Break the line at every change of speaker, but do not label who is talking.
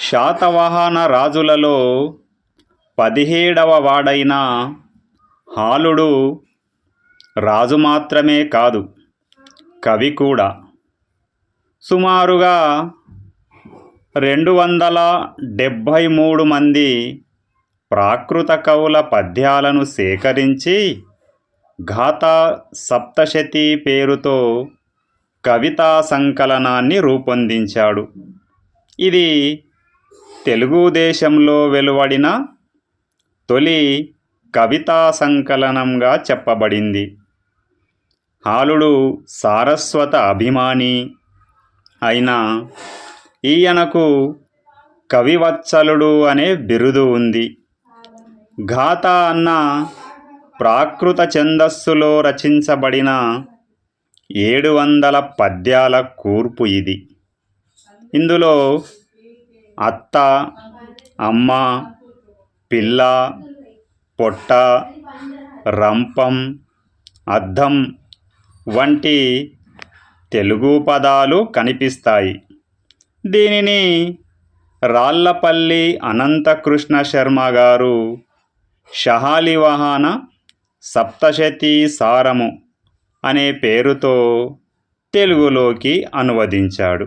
శాతవాహన రాజులలో పదిహేడవ వాడైన హాలుడు రాజు మాత్రమే కాదు కవి కూడా. సుమారుగా రెండు వందల డెబ్భై మూడు మంది ప్రాకృత కవుల పద్యాలను సేకరించి గాథా సప్తశతి పేరుతో కవితా సంకలనాన్ని రూపొందించాడు. ఇది తెలుగుదేశంలో వెలువడిన తొలి కవితా సంకలనంగా చెప్పబడింది. హాలుడు సారస్వత అభిమాని అయిన ఈయనకు కవివత్సలుడు అనే బిరుదు ఉంది. గాథ అన్న ప్రాకృత ఛందస్సులో రచించబడిన ఏడు వందల పద్యాల కూర్పు ఇది. ఇందులో అత్త అమ్మ పిల్ల పొట్ట రంపం అద్దం వంటి తెలుగు పదాలు కనిపిస్తాయి. దీనిని రాళ్ళపల్లి అనంతకృష్ణ శర్మ గారు షహాలివాహన సప్తశతీ సారము అనే పేరుతో తెలుగులోకి అనువదించాడు.